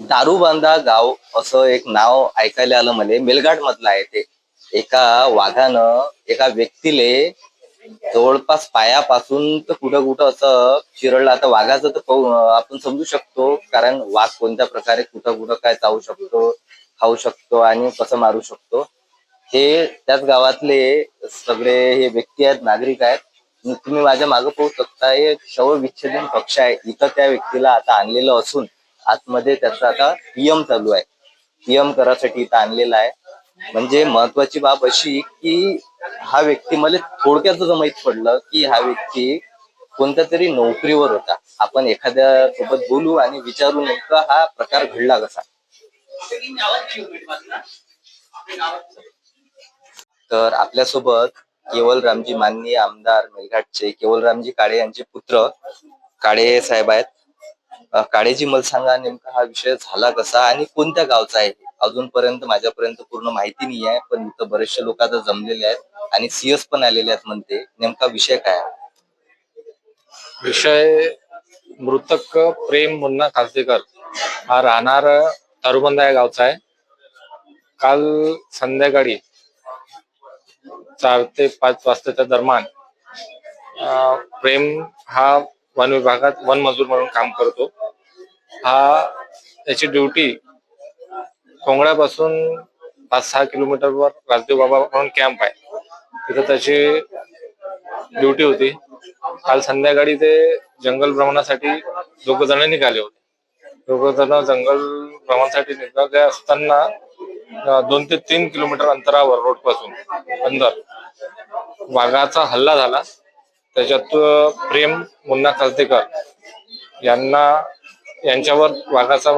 दारूबांधा गाव असं एक नाव ऐकायला आलं मला मेलघाट मधलं आहे ते. एका वाघानं एका व्यक्तीले जवळपास पायापासून तर कुठं कुठं असं चिरडलं. आता वाघाचं तर आपण समजू शकतो कारण वाघ कोणत्या प्रकारे कुठं कुठं काय चावू शकतो खाऊ शकतो आणि कसं मारू शकतो. हे त्याच गावातले सगळे हे व्यक्ती आहेत नागरिक आहेत. तुम्ही माझ्या मागे पाहू शकता हे शवविच्छेदन कक्ष आहे. इथं त्या व्यक्तीला आता आणलेलं असून आतमध्ये त्याचा आता पीएम चालू आहे. पीएम करासाठी इथं आणलेला आहे. म्हणजे महत्वाची बाब अशी की हा व्यक्ती मला थोडक्यात माहीत पडलं की हा व्यक्ती कोणत्या तरी नोकरीवर होता. आपण एखाद्या सोबत बोलू आणि विचारू नेमका हा प्रकार घडला कसा. तर आपल्यासोबत केवल रामजी माननीय आमदार मेळघाटचे केवलरामजी काळे यांचे पुत्र काळे साहेब आहेत. काळेजी मला सांगा नेमका हा विषय झाला कसा आणि कोणत्या गावचा आहे अजूनपर्यंत माझ्यापर्यंत पूर्ण माहिती नाही आहे पण इथं बरेचसे लोक आता जमलेले आहेत आणि सीएस पण आलेले आहेत म्हणते. नेमका विषय काय विषय मृतक प्रेम मुन्ना खालसेकर हा राहणार तारुबंदा या गावचा आहे. काल संध्याकाळी चार ते पाच वाजताच्या दरम्यान प्रेम हा वन विभागात वन मजूर म्हणून काम करतो. हा त्याची ड्युटी कोंगड्यापासून पाच सहा किलोमीटरवर राजदेव बाबा म्हणून कॅम्प आहे. तिथं त्याची ड्युटी होती. काल संध्याकाळी ते जंगल भ्रमणासाठी दोघ जण निघाले होते. दोघ जण जंगल भ्रमणासाठी निघाले असताना दोन ते तीन किलोमीटर अंतरावर रोडपासून अंदर. वाघाचा हल्ला झाला. त्याच्यात प्रेम मुन्ना खालतेकर यांना यांच्यावर वाघाचा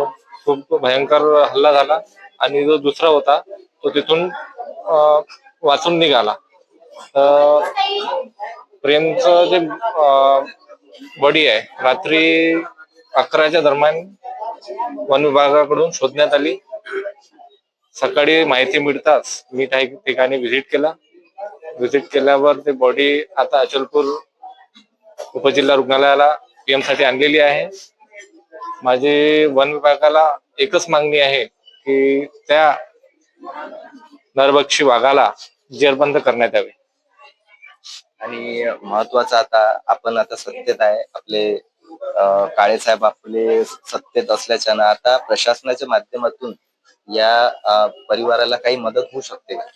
खूप भयंकर हल्ला झाला आणि जो दुसरा होता तो तिथून वाचून निघाला. प्रेमचं जे बडी आहे रात्री अकराच्या दरम्यान वन विभागाकडून शोधण्यात आली. सकाळी माहिती मिळताच मी काही ठिकाणी व्हिजिट केला. व्हिजिट केल्यावर ते बॉडी आता अचलपूर उपजिल्हा रुग्णालयाला पीएमसाठी आणलेली आहे. माझी वन विभागाला एकच मागणी आहे की त्या नरभक्षी वाघाला जेरबंद करण्यात यावे. आणि महत्वाचं आता आपण आता सत्तेत आहे. आपले काळेसाहेब काळे साहेब आपले सत्तेत असल्याच्यानं आता प्रशासनाच्या माध्यमातून या परिवाराला काही मदत होऊ शकते का?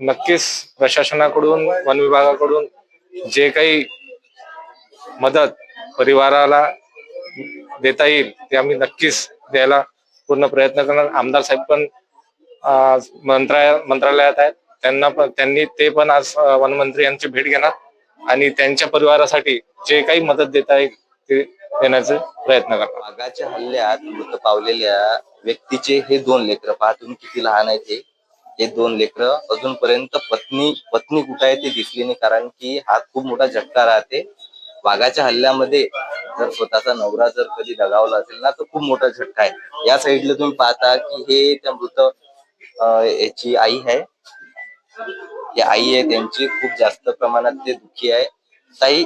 नक्कीच प्रशासनाकडून वन विभागाकडून जे काही मदत परिवाराला देता येईल ते आम्ही नक्कीच द्यायला पूर्ण प्रयत्न करणार. आमदार साहेब पण अं, मंत्रालयात आहेत. त्यांना पण त्यांनी ते पण आज वनमंत्री यांची भेट घेणार आणि त्यांच्या परिवारासाठी जे काही मदत देता येईल ते देण्याचा प्रयत्न करणार. वाघाच्या हल्ल्यात मृत पावलेल्या व्यक्तीचे हे दोन लेकर पाहतून किती लहान आहेत हे. हे दोन लेकर अजूनपर्यंत पत्नी पत्नी कुठं आहे ते दिसली नाही कारण की हा खूप मोठा झटका राहते. वाघाच्या हल्ल्यामध्ये जर स्वतःचा नवरा जर कधी दगावला असेल ना तर खूप मोठा झटका आहे. या साईडला तुम्ही पाहता की हे त्या मृत याची आई आहे. ही आई आहे त्यांची खूप जास्त प्रमाणात ते दुःखी आहे. ताई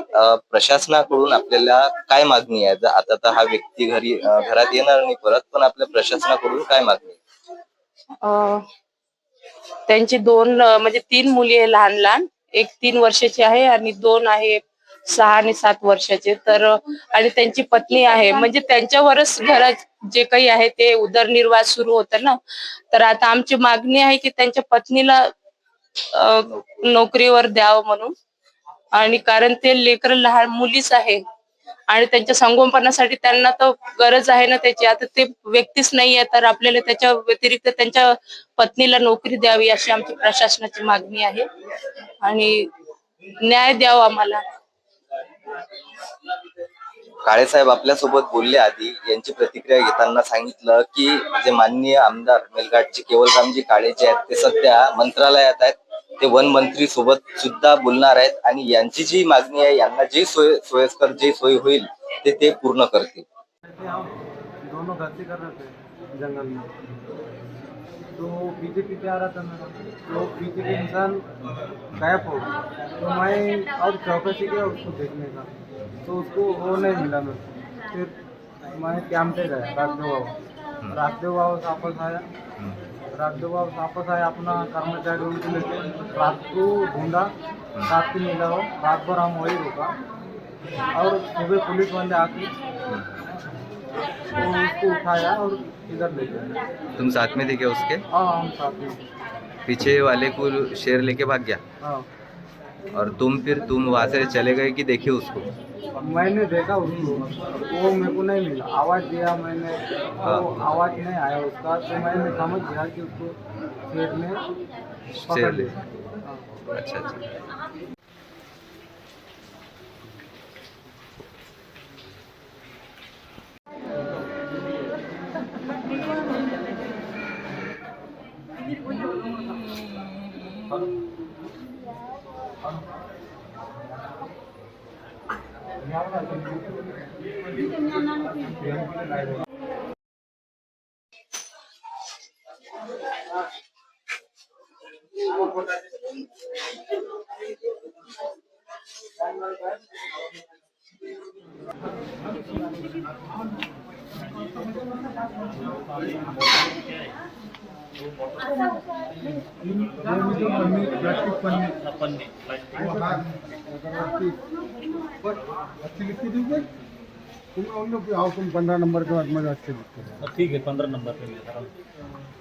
प्रशासनाकडून आपल्याला काय मागणी आहे? आता तर हा व्यक्ती घरी घरात येणार नाही परत पण आपल्या प्रशासनाकडून काय मागणी आहे? त्यांची दोन म्हणजे तीन मुली आहे लहान लहान. एक तीन वर्षाची आहे आणि दोन आहे सहा आणि सात वर्षाचे. तर आणि त्यांची पत्नी आहे. म्हणजे त्यांच्यावरच घरात जे काही आहे ते उदरनिर्वाह सुरू होत ना. तर आता आमची मागणी आहे की त्यांच्या पत्नीला नोकरीवर द्यावं म्हणून. आणि कारण ते लेकर लहान मुलीच आहे. आणि त्यांच्या संगोपनासाठी त्यांना तर गरज आहे ना त्याची. आता ते व्यक्तीच नाही आहे तर आपल्याला त्याच्या व्यतिरिक्त त्यांच्या पत्नीला नोकरी द्यावी अशी आमची प्रशासनाची मागणी आहे. आणि न्याय द्यावा आम्हाला. काळे साहेब आपल्यासोबत बोलले आधी. यांची प्रतिक्रिया घेताना सांगितलं की जे माननीय आमदार मेलघाटचे केवलरामजी काळे जे आहेत ते सध्या मंत्रालयात आहेत. ते वन मंत्री सोबत सुद्धा बोलणार आहेत आणि यांची जी मागणी आहे यांना जे सोय सोयस्कर जे सोय होईल ते ते पूर्ण करतील. दोनों गलती कर रहे थे जंगल में तो पीछे पीछे आ रहा था मेरा तो पीछे के इंसान गायब हो तो मैं और चौकसी किया उसको देखने का। तो उसको वो नहीं मिला मेरे को फिर मैं कैंप पे गया। राजदेव बाबा। राजदेव बाबा वापस आया। से वापस आए अपना कर्मचारी उनको लेके रात को ढूंढा रात को मिला हो रात भर हम वही रुका और सुबह पुलिस वाले आके तो उसको उठाया और इधर ले गया. तुम साथ में थे क्या उसके? हाँ हम साथ में पीछे वाले को शेर लेके भाग गया? हाँ. और तुम फिर तुम वहाँ से चले गए कि देखे उसको? मैंने देखा उसको वो मेरे को नहीं मिला। आवाज़ दिया मैंने तो आवाज़ नहीं आया उसका तो मैंने समझ गया कि उसको शेर ने पकड़ लिया। हाँ। अच्छा अच्छा। अच्छी लिखी पंद्रह नंबर के बाद ठीक है पंद्रह नंबर पे